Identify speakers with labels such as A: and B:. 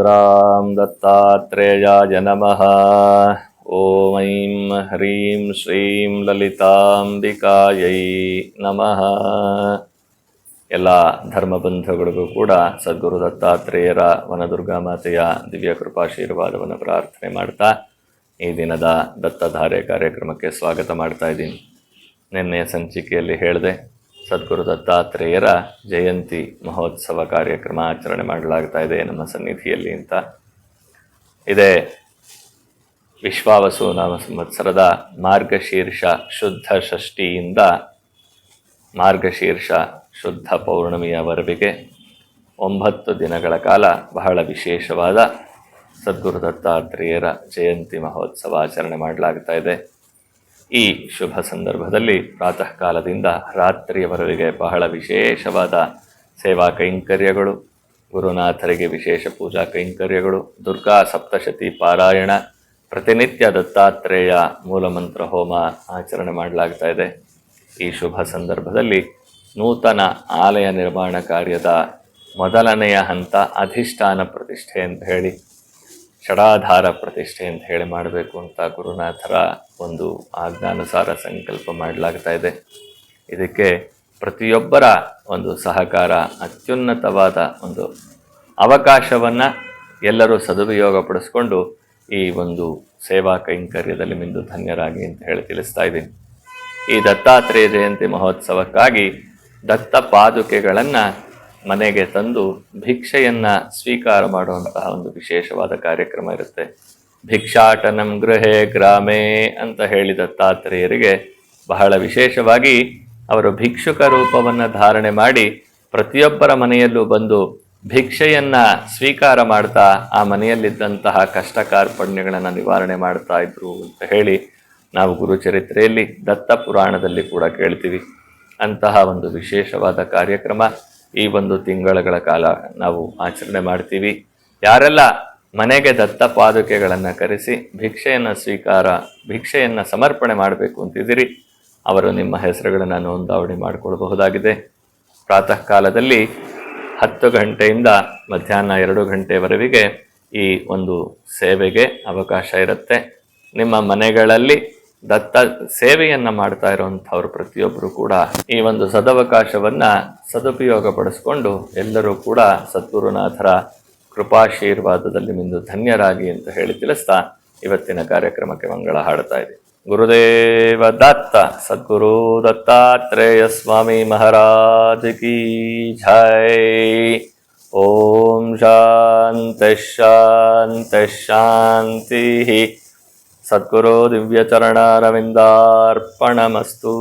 A: ಶ್ರೀಮನ್ಮನ್ಮಂತ್ರಾಂ ದತ್ತಾತ್ರೇಯಾಯ ನಮಃ ಓಂ ಐಂ ಹ್ರೀಂ ಶ್ರೀಂ ಲಲಿತಾಂಬಿಕಾಯೈ ನಮಃ ಎಲ್ಲ ಧರ್ಮಬಂಧುಗಳಿಗೂ ಕೂಡ ಸದ್ಗುರು ದತ್ತಾತ್ರೇಯರ ವನದುರ್ಗಾ ಮಾತೆಯ ದಿವ್ಯ ಕೃಪಾಶೀರ್ವಾದವನ್ನು ಪ್ರಾರ್ಥನೆ ಮಾಡ್ತಾ ಈ ದಿನದ ದತ್ತಧಾರೆ ಕಾರ್ಯಕ್ರಮಕ್ಕೆ ಸ್ವಾಗತ ಮಾಡ್ತಾ ಇದ್ದೀನಿ. ನಿನ್ನೆ ಸಂಚಿಕೆಯಲ್ಲಿ ಹೇಳಿದೆ ಸದ್ಗುರು ದತ್ತಾತ್ರೇಯರ ಜಯಂತಿ ಮಹೋತ್ಸವ ಕಾರ್ಯಕ್ರಮ ಆಚರಣೆ ಮಾಡಲಾಗ್ತಾ ಇದೆ ನಮ್ಮ ಸನ್ನಿಧಿಯಲ್ಲಿ ಅಂತ. ಇದೇ ವಿಶ್ವಾವಸು ನಾಮ ಸಂವತ್ಸರದ ಮಾರ್ಗಶೀರ್ಷ ಶುದ್ಧ ಷಷ್ಠಿಯಿಂದ ಮಾರ್ಗಶೀರ್ಷ ಶುದ್ಧ ಪೌರ್ಣಮಿಯವರೆಗೆ ಒಂಬತ್ತು ದಿನಗಳ ಕಾಲ ಬಹಳ ವಿಶೇಷವಾದ ಸದ್ಗುರು ದತ್ತಾತ್ರೇಯರ ಜಯಂತಿ ಮಹೋತ್ಸವ ಆಚರಣೆ ಮಾಡಲಾಗ್ತಾ ಇದೆ. ಈ ಶುಭ ಸಂದರ್ಭದಲ್ಲಿ ಪ್ರಾತಃ ಕಾಲದಿಂದ ರಾತ್ರಿಯವರೆಗೆ ಬಹಳ ವಿಶೇಷವಾದ ಸೇವಾ ಕೈಂಕರ್ಯಗಳು, ಗುರುನಾಥರಿಗೆ ವಿಶೇಷ ಪೂಜಾ ಕೈಂಕರ್ಯಗಳು, ದುರ್ಗಾ ಸಪ್ತಶತಿ ಪಾರಾಯಣ, ಪ್ರತಿನಿತ್ಯ ದತ್ತಾತ್ರೇಯ ಮೂಲಮಂತ್ರ ಹೋಮ ಆಚರಣೆ ಮಾಡಲಾಗ್ತಾ ಇದೆ. ಈ ಶುಭ ಸಂದರ್ಭದಲ್ಲಿ ನೂತನ ಆಲಯ ನಿರ್ಮಾಣ ಕಾರ್ಯದ ಮೊದಲನೆಯ ಹಂತ ಅಧಿಷ್ಠಾನ ಪ್ರತಿಷ್ಠೆ ಅಂತ ಹೇಳಿ ಷಡಾಧಾರ ಪ್ರತಿಷ್ಠೆ ಅಂತ ಹೇಳಿ ಮಾಡಬೇಕು ಅಂತ ಗುರುನಾಥರ ಒಂದು ಆಜ್ಞಾನುಸಾರ ಸಂಕಲ್ಪ ಮಾಡಲಾಗ್ತಾ ಇದೆ. ಇದಕ್ಕೆ ಪ್ರತಿಯೊಬ್ಬರ ಒಂದು ಸಹಕಾರ ಅತ್ಯುನ್ನತವಾದ ಒಂದು ಅವಕಾಶವನ್ನು ಎಲ್ಲರೂ ಸದುಪಯೋಗ ಪಡಿಸ್ಕೊಂಡು ಈ ಒಂದು ಸೇವಾ ಕೈಂಕರ್ಯದಲ್ಲಿ ಮಿಂದು ಧನ್ಯರಾಗಿ ಅಂತ ಹೇಳಿ ತಿಳಿಸ್ತಾ ಇದ್ದೀನಿ. ಈ ದತ್ತಾತ್ರೇಯ ಜಯಂತಿ ಮಹೋತ್ಸವಕ್ಕಾಗಿ ದತ್ತ ಪಾದುಕೆಗಳನ್ನು ಮನೆಗೆ ತಂದು ಭಿಕ್ಷೆಯನ್ನ ಸ್ವೀಕಾರ ಮಾಡುವಂತಹ ಒಂದು ವಿಶೇಷವಾದ ಕಾರ್ಯಕ್ರಮ ಇರುತ್ತೆ. ಭಿಕ್ಷಾಟನಂ ಗೃಹೇ ಗ್ರಾಮೇ ಅಂತ ಹೇಳಿದ ದತ್ತಾತ್ರೇಯರಿಗೆ ಬಹಳ ವಿಶೇಷವಾಗಿ ಅವರು ಭಿಕ್ಷುಕ ರೂಪವನ್ನು ಧಾರಣೆ ಮಾಡಿ ಪ್ರತಿಯೊಬ್ಬರ ಮನೆಯಲ್ಲೂ ಬಂದು ಭಿಕ್ಷೆಯನ್ನ ಸ್ವೀಕಾರ ಮಾಡ್ತಾ ಆ ಮನೆಯಲ್ಲಿದ್ದಂತಹ ಕಷ್ಟ ಕಾರ್ಪಣ್ಯಗಳನ್ನು ನಿವಾರಣೆ ಮಾಡ್ತಾ ಇದ್ರು ಅಂತ ಹೇಳಿ ನಾವು ಗುರುಚರಿತ್ರೆಯಲ್ಲಿ ದತ್ತ ಪುರಾಣದಲ್ಲಿ ಕೂಡ ಕೇಳ್ತೀವಿ. ಅಂತಹ ಒಂದು ವಿಶೇಷವಾದ ಕಾರ್ಯಕ್ರಮ ಈ ಒಂದು ತಿಂಗಳುಗಳ ಕಾಲ ನಾವು ಆಚರಣೆ ಮಾಡ್ತೀವಿ. ಯಾರೆಲ್ಲ ಮನೆಗೆ ದತ್ತ ಪಾದುಕೆಗಳನ್ನು ಕರೆಸಿ ಭಿಕ್ಷೆಯನ್ನು ಸ್ವೀಕಾರ, ಭಿಕ್ಷೆಯನ್ನು ಸಮರ್ಪಣೆ ಮಾಡಬೇಕು ಅಂತಿದ್ದೀರಿ, ಅವರು ನಿಮ್ಮ ಹೆಸರುಗಳನ್ನು ನೋಂದಾವಣಿ ಮಾಡಿಕೊಳ್ಬಹುದಾಗಿದೆ. ಪ್ರಾತಃ ಕಾಲದಲ್ಲಿ ಹತ್ತು ಗಂಟೆಯಿಂದ ಮಧ್ಯಾಹ್ನ ಎರಡು ಗಂಟೆವರೆಗೆ ಈ ಒಂದು ಸೇವೆಗೆ ಅವಕಾಶ ಇರುತ್ತೆ. ನಿಮ್ಮ ಮನೆಗಳಲ್ಲಿ ದತ್ತ ಸೇವೆಯನ್ನು ಮಾಡ್ತಾ ಇರುವಂಥವ್ರು ಪ್ರತಿಯೊಬ್ಬರು ಕೂಡ ಈ ಒಂದು ಸದವಕಾಶವನ್ನ ಸದುಪಯೋಗ ಪಡಿಸ್ಕೊಂಡು ಎಲ್ಲರೂ ಕೂಡ ಸದ್ಗುರುನಾಥರ ಕೃಪಾಶೀರ್ವಾದದಲ್ಲಿ ಮಿಂದು ಧನ್ಯರಾಗಿ ಅಂತ ಹೇಳಿ ತಿಳಿಸ್ತಾ ಇವತ್ತಿನ ಕಾರ್ಯಕ್ರಮಕ್ಕೆ ಮಂಗಳ ಹಾಡ್ತಾ ಇದೆ. ಗುರುದೇವ ದತ್ತ, ಸದ್ಗುರು ದತ್ತಾತ್ರೇಯ ಸ್ವಾಮಿ ಮಹಾರಾಜ ಕಿ ಜೈ. ಓಂ ಶಾಂತ ಶಾಂತ, ಶಾಂತಿ. సద్గురు దివ్యచరణారవిందార్పణమస్తు